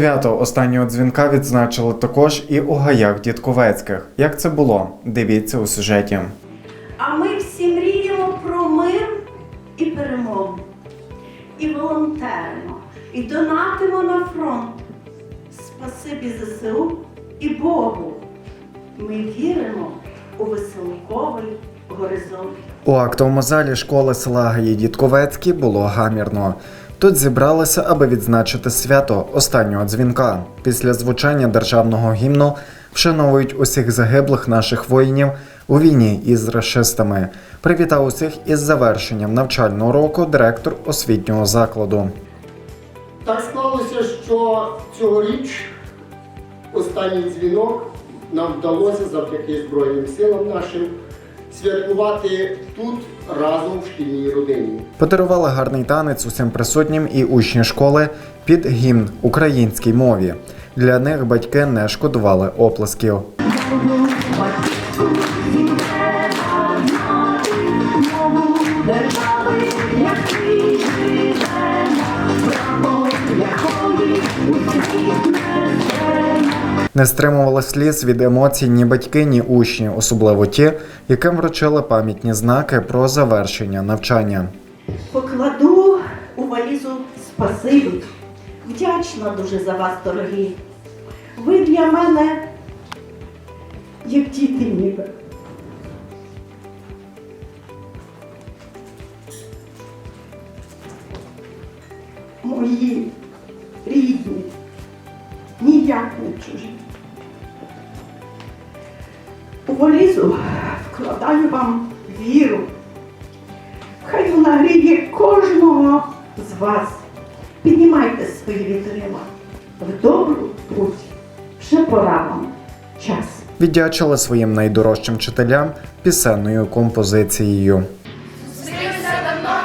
Свято останнього дзвінка відзначили також і у гаях Дідковецьких. Як це було? Дивіться у сюжеті. А ми всі мріємо про мир і перемогу. І волонтеримо, і донатимо на фронт. Спасибі ЗСУ і Богу. Ми віримо у веселковий горизонт. У актовому залі школи села Гаї Дідковецькі було гамірно. Тут зібралися, аби відзначити свято останнього дзвінка. Після звучання державного гімну вшановують усіх загиблих наших воїнів у війні із расистами. Привітав усіх із завершенням навчального року директор освітнього закладу. Так склалося, що цьогоріч останній дзвінок нам вдалося завдяки Збройним силам нашим святкувати тут разом в шкільній родині. Подарували гарний танець усім присутнім і учні школи під гімн українській мові. Для них батьки не шкодували оплесків. Не стримували сліз від емоцій ні батьки, ні учні, особливо ті, яким вручили пам'ятні знаки про завершення навчання. Покладу у валізу спасибі. Вдячна дуже за вас, дорогі. Ви для мене як діти ніби. Мої У валізу вкладаю вам віру. Хай вона гріє кожного з вас. Піднімайте свої вітрила в добру путь. Вже пора вам час. Віддячили своїм найдорожчим вчителям пісенною композицією. Зустрілися давно,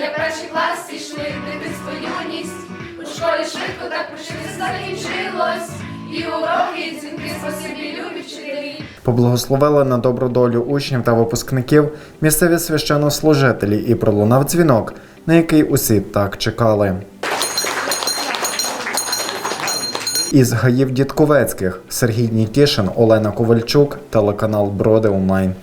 як перший клас ішли дитинство юність. У школі швидко так пройшли, закінчилось. Поблагословили на добру долю учнів та випускників місцеві священнослужителі і пролунав дзвінок, на який усі так чекали. Із гаїв Дідковецьких Сергій Нікішин, Олена Ковальчук, телеканал Броди Онлайн.